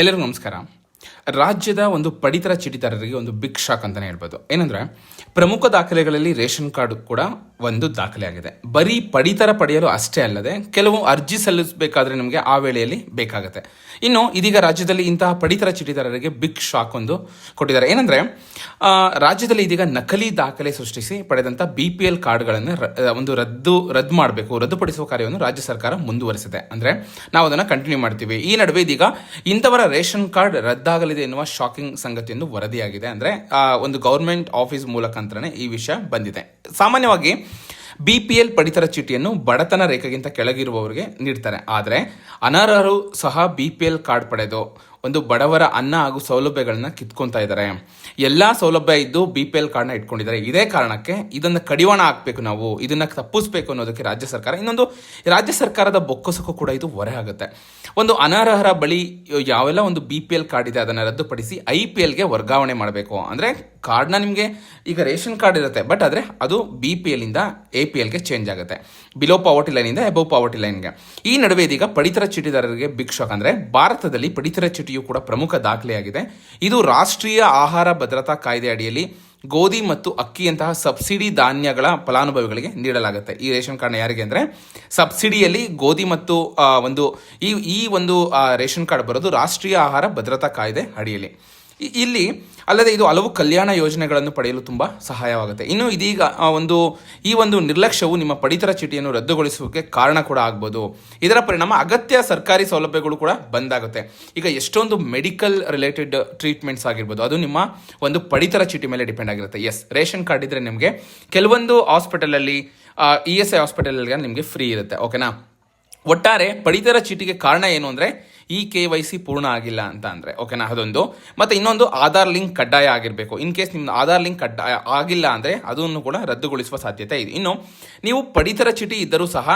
ಎಲ್ಲರಿಗೂ ನಮಸ್ಕಾರ. ರಾಜ್ಯದ ಒಂದು ಪಡಿತರ ಚೀಟಿದಾರರಿಗೆ ಒಂದು ಬಿಗ್ ಶಾಕ್ ಅಂತಲೇ ಹೇಳ್ಬೋದು. ಏನಂದ್ರೆ, ಪ್ರಮುಖ ದಾಖಲೆಗಳಲ್ಲಿ ರೇಷನ್ ಕಾರ್ಡ್ ಕೂಡ ಒಂದು ದಾಖಲೆ ಆಗಿದೆ ಬರೀ ಪಡಿತರ ಪಡೆಯಲು ಅಷ್ಟೇ ಅಲ್ಲದೆ ಕೆಲವು ಅರ್ಜಿ ಸಲ್ಲಿಸಬೇಕಾದ್ರೆ ನಿಮಗೆ ಆ ವೇಳೆಯಲ್ಲಿ ಬೇಕಾಗುತ್ತೆ. ಇನ್ನು ಇದೀಗ ರಾಜ್ಯದಲ್ಲಿ ಇಂತಹ ಪಡಿತರ ಚೀಟಿದಾರರಿಗೆ ಬಿಗ್ ಶಾಕ್ ಒಂದು ಕೊಟ್ಟಿದ್ದಾರೆ. ಏನಂದ್ರೆ ರಾಜ್ಯದಲ್ಲಿ ಇದೀಗ ನಕಲಿ ದಾಖಲೆ ಸೃಷ್ಟಿಸಿ ಪಡೆದಂತ ಬಿ ಪಿ ಎಲ್ ಕಾರ್ಡ್ಗಳನ್ನು ಒಂದು ರದ್ದು ರದ್ದು ಮಾಡಬೇಕು, ರದ್ದುಪಡಿಸುವ ಕಾರ್ಯವನ್ನು ರಾಜ್ಯ ಸರ್ಕಾರ ಮುಂದುವರಿಸಿದೆ. ಅಂದ್ರೆ ನಾವು ಅದನ್ನು ಕಂಟಿನ್ಯೂ ಮಾಡ್ತೀವಿ. ಈ ನಡುವೆ ಇದೀಗ ಇಂಥವರ ರೇಷನ್ ಕಾರ್ಡ್ ರದ್ದಾಗಲಿದೆ ಎನ್ನುವ ಶಾಕಿಂಗ್ ಸಂಗತಿಯೊಂದು ವರದಿಯಾಗಿದೆ. ಅಂದ್ರೆ ಒಂದು ಗೌರ್ಮೆಂಟ್ ಆಫೀಸ್ ಮೂಲಕ ಅಂತಲೇ ಈ ವಿಷಯ ಬಂದಿದೆ. ಸಾಮಾನ್ಯವಾಗಿ ಬಿ ಪಿ ಎಲ್ ಪಡಿತರ ಚೀಟಿಯನ್ನು ಬಡತನ ರೇಖೆಗಿಂತ ಕೆಳಗಿರುವವರಿಗೆ ನೀಡ್ತಾರೆ. ಆದರೆ ಅನರ್ಹರು ಸಹ ಬಿ ಪಿ ಎಲ್ ಕಾರ್ಡ್ ಪಡೆದು ಒಂದು ಬಡವರ ಅನ್ನ ಹಾಗೂ ಸೌಲಭ್ಯಗಳನ್ನ ಕಿತ್ಕೊಂತಾ ಇದ್ದಾರೆ. ಎಲ್ಲಾ ಸೌಲಭ್ಯ ಇದ್ದು ಬಿ ಪಿ ಎಲ್ ಕಾರ್ಡ್ನ ಇಟ್ಕೊಂಡಿದ್ದಾರೆ. ಇದೇ ಕಾರಣಕ್ಕೆ ಇದನ್ನ ಕಡಿವಾಣ ಹಾಕ್ಬೇಕು ನಾವು. ಇದನ್ನ ತಪ್ಪಿಸ್ಬೇಕು ಅನ್ನೋದಕ್ಕೆ ರಾಜ್ಯ ಸರ್ಕಾರ, ಇನ್ನೊಂದು ರಾಜ್ಯ ಸರ್ಕಾರದ ಬೊಕ್ಕಸಕ್ಕೂ ಕೂಡ ಇದು ಹೊರೆ ಆಗುತ್ತೆ. ಒಂದು ಅನರ್ಹರ ಬಳಿ ಯಾವೆಲ್ಲ ಒಂದು ಬಿ ಪಿ ಎಲ್ ಕಾರ್ಡ್ ಇದೆ, ಅದನ್ನು ರದ್ದುಪಡಿಸಿ ಐ ಪಿ ಎಲ್ಗೆ ವರ್ಗಾವಣೆ ಮಾಡಬೇಕು. ಅಂದರೆ ಕಾರ್ಡ್ನ ನಿಮಗೆ ಈಗ ರೇಷನ್ ಕಾರ್ಡ್ ಇರುತ್ತೆ ಬಟ್ ಆದರೆ ಅದು ಬಿ ಪಿ ಎಲ್ಲಿಂದ ಎ ಪಿ ಎಲ್ಗೆ ಚೇಂಜ್ ಆಗುತ್ತೆ. ಬಿಲೋ ಪಾವರ್ಟಿ ಲೈನಿಂದ ಎಬೋ ಪಾವರ್ಟಿ ಲೈನ್ಗೆ ಈ ನಡುವೆ ಇದೀಗ ಪಡಿತರ ಚೀಟಿದಾರರಿಗೆ ಶಾಕ್ ಅಂದರೆ ಭಾರತದಲ್ಲಿ ಪಡಿತರ ಚೀಟಿಯು ಕೂಡ ಪ್ರಮುಖ ದಾಖಲೆಯಾಗಿದೆ. ಇದು ರಾಷ್ಟ್ರೀಯ ಆಹಾರ ಭದ್ರತಾ ಕಾಯ್ದೆ ಅಡಿಯಲ್ಲಿ ಗೋಧಿ ಮತ್ತು ಅಕ್ಕಿಯಂತಹ ಸಬ್ಸಿಡಿ ಧಾನ್ಯಗಳ ಫಲಾನುಭವಿಗಳಿಗೆ ನೀಡಲಾಗುತ್ತೆ. ಈ ರೇಷನ್ ಕಾರ್ಡ್ನ ಯಾರಿಗೆ ಅಂದರೆ ಸಬ್ಸಿಡಿಯಲ್ಲಿ ಗೋಧಿ ಮತ್ತು ಒಂದು ಈ ಈ ಒಂದು ರೇಷನ್ ಕಾರ್ಡ್ ಬರೋದು ರಾಷ್ಟ್ರೀಯ ಆಹಾರ ಭದ್ರತಾ ಕಾಯ್ದೆ ಅಡಿಯಲ್ಲಿ. ಇಲ್ಲಿ ಅಲ್ಲದೆ ಇದು ಹಲವು ಕಲ್ಯಾಣ ಯೋಜನೆಗಳನ್ನು ಪಡೆಯಲು ತುಂಬ ಸಹಾಯವಾಗುತ್ತೆ. ಇನ್ನು ಇದೀಗ ಒಂದು, ಈ ಒಂದು ನಿರ್ಲಕ್ಷ್ಯವು ನಿಮ್ಮ ಪಡಿತರ ಚೀಟಿಯನ್ನು ರದ್ದುಗೊಳಿಸುವುದಕ್ಕೆ ಕಾರಣ ಕೂಡ ಆಗ್ಬೋದು. ಇದರ ಪರಿಣಾಮ ಅಗತ್ಯ ಸರ್ಕಾರಿ ಸೌಲಭ್ಯಗಳು ಕೂಡ ಬಂದಾಗುತ್ತೆ. ಈಗ ಎಷ್ಟೊಂದು ಮೆಡಿಕಲ್ ರಿಲೇಟೆಡ್ ಟ್ರೀಟ್ಮೆಂಟ್ಸ್ ಆಗಿರ್ಬೋದು, ಅದು ನಿಮ್ಮ ಒಂದು ಪಡಿತರ ಚೀಟಿ ಮೇಲೆ ಡಿಪೆಂಡ್ ಆಗಿರುತ್ತೆ. ಎಸ್, ರೇಷನ್ ಕಾರ್ಡ್ ಇದ್ರೆ ನಿಮಗೆ ಕೆಲವೊಂದು ಹಾಸ್ಪಿಟಲಲ್ಲಿ ಇ ಎಸ್ ಐ ಹಾಸ್ಪಿಟಲ್ಗೆ ನಿಮಗೆ ಫ್ರೀ ಇರುತ್ತೆ, ಓಕೆನಾ? ಒಟ್ಟಾರೆ ಪಡಿತರ ಚೀಟಿಗೆ ಕಾರಣ ಏನು ಅಂದರೆ ಈ ಕೆ ವೈ ಸಿ ಪೂರ್ಣ ಆಗಿಲ್ಲ ಅಂತ ಅಂದರೆ ಓಕೆನಾ ಅದೊಂದು. ಮತ್ತು ಇನ್ನೊಂದು ಆಧಾರ್ ಲಿಂಕ್ ಕಡ್ಡಾಯ ಆಗಿರಬೇಕು. ಇನ್ ಕೇಸ್ ನಿಮ್ಮ ಆಧಾರ್ ಲಿಂಕ್ ಕಡ್ಡಾಯ ಆಗಿಲ್ಲ ಅಂದರೆ, ಅದನ್ನು ಕೂಡ ರದ್ದುಗೊಳಿಸುವ ಸಾಧ್ಯತೆ ಇದೆ. ಇನ್ನು, ನೀವು ಪಡಿತರ ಚೀಟಿ ಇದ್ದರೂ ಸಹ,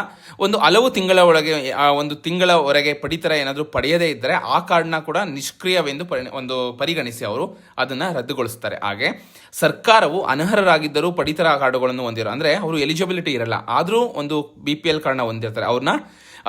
ಒಂದು ಹಲವು ತಿಂಗಳ ಒಳಗೆ ಒಂದು ತಿಂಗಳವರೆಗೆ ಪಡಿತರ ಏನಾದರೂ ಪಡೆಯದೇ ಇದ್ದರೆ, ಆ ಕಾರ್ಡ್ನ ಕೂಡ ನಿಷ್ಕ್ರಿಯವೆಂದು ಪರಿ, ಒಂದು ಪರಿಗಣಿಸಿ ಅವರು ಅದನ್ನು ರದ್ದುಗೊಳಿಸ್ತಾರೆ. ಹಾಗೆ, ಸರ್ಕಾರವು ಅನರ್ಹರಾಗಿದ್ದರೂ ಪಡಿತರ ಕಾರ್ಡುಗಳನ್ನು ಹೊಂದಿರೋ, ಅಂದರೆ, ಅವರು ಎಲಿಜಿಬಿಲಿಟಿ ಇರಲ್ಲ. ಆದರೂ ಒಂದು ಬಿ ಪಿ ಎಲ್ ಕಾರ್ಡ್ನ ಹೊಂದಿರ್ತಾರೆ. ಅವ್ರನ್ನ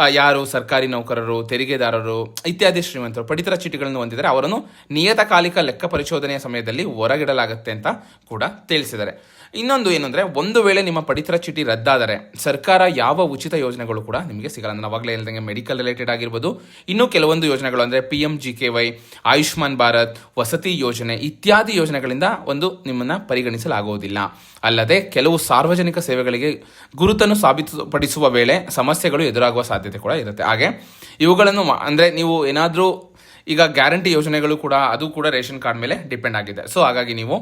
ಯಾರು ಸರ್ಕಾರಿ ನೌಕರರು, ತೆರಿಗೆದಾರರು ಇತ್ಯಾದಿ ಶ್ರೀಮಂತರು ಪಡಿತರ ಚೀಟಿಗಳನ್ನು ಹೊಂದಿದರೆ ಅವರನ್ನು ನಿಯತಕಾಲಿಕ ಲೆಕ್ಕ ಪರಿಶೋಧನೆಯ ಸಮಯದಲ್ಲಿ ಹೊರಗಿಡಲಾಗುತ್ತೆ ಅಂತ ಕೂಡ ತಿಳಿಸಿದ್ದಾರೆ. ಇನ್ನೊಂದು ಏನಂದ್ರೆ, ಒಂದು ವೇಳೆ ನಿಮ್ಮ ಪಡಿತರ ಚೀಟಿ ರದ್ದಾದರೆ, ಸರ್ಕಾರ ಯಾವ ಉಚಿತ ಯೋಜನೆಗಳು ಕೂಡ ನಿಮಗೆ ಸಿಗಲ್ಲ. ನಾನು ಅವಾಗಲೇ ಹೇಳಿದಂಗೆ ಮೆಡಿಕಲ್ ರಿಲೇಟೆಡ್ ಆಗಿರ್ಬೋದು, ಇನ್ನೂ ಕೆಲವೊಂದು ಯೋಜನೆಗಳು ಅಂದರೆ P M G K Y Ayushman Bharat, ವಸತಿ ಯೋಜನೆ ಇತ್ಯಾದಿ ಯೋಜನೆಗಳಿಂದ ಒಂದು ನಿಮ್ಮನ್ನ ಪರಿಗಣಿಸಲಾಗುವುದಿಲ್ಲ. ಅಲ್ಲದೆ ಕೆಲವು ಸಾರ್ವಜನಿಕ ಸೇವೆಗಳಿಗೆ ಗುರುತನ್ನು ಸಾಬೀತುಪಡಿಸುವ ವೇಳೆ ಸಮಸ್ಯೆಗಳು ಎದುರಾಗುವ ಸಾಧ್ಯತೆ ಕೂಡ ಇರುತ್ತೆ. ಹಾಗೆ ಇವುಗಳನ್ನು ಅಂದ್ರೆ ನೀವು ಏನಾದರೂ ಈಗ ಗ್ಯಾರಂಟಿ ಯೋಜನೆಗಳು ಕೂಡ ಅದು ಕೂಡ ರೇಷನ್ ಕಾರ್ಡ್ ಮೇಲೆ ಡಿಪೆಂಡ್ ಆಗಿದೆ. ಸೊ ಹಾಗಾಗಿ ನೀವು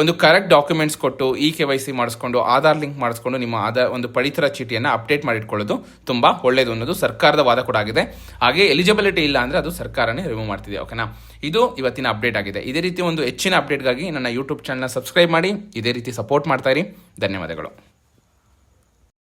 ಒಂದು ಕರೆಕ್ಟ್ ಡಾಕ್ಯುಮೆಂಟ್ಸ್ ಕೊಟ್ಟು ಇ ಕೆ ವೈ ಸಿ ಮಾಡಿಸ್ಕೊಂಡು, ಆಧಾರ್ ಲಿಂಕ್ ಮಾಡಿಸ್ಕೊಂಡು ನಿಮ್ಮ ಆಧಾರ್ ಒಂದು ಪಡಿತರ ಚೀಟಿಯನ್ನು ಅಪ್ಡೇಟ್ ಮಾಡಿಟ್ಕೊಳ್ಳೋದು ತುಂಬ ಒಳ್ಳೆಯದು ಅನ್ನೋದು ಸರ್ಕಾರದ ವಾದ ಕೂಡ ಆಗಿದೆ. ಹಾಗೆ ಎಲಿಜಿಬಿಲಿಟಿ ಇಲ್ಲ ಅಂದರೆ ಅದು ಸರ್ಕಾರನೇ ರಿಮೂವ್ ಮಾಡ್ತಿದೆ, ಓಕೆನಾ? ಇದು ಇವತ್ತಿನ ಅಪ್ಡೇಟ್ ಆಗಿದೆ. ಇದೇ ರೀತಿ ಒಂದು ಹೆಚ್ಚಿನ ಅಪ್ಡೇಟ್ಗಾಗಿ ನನ್ನ ಯೂಟ್ಯೂಬ್ ಚಾನಲ್ನ ಸಬ್ಸ್ಕ್ರೈಬ್ ಮಾಡಿ, ಇದೇ ರೀತಿ ಸಪೋರ್ಟ್ ಮಾಡ್ತಾ ಇರಿ. ಧನ್ಯವಾದಗಳು.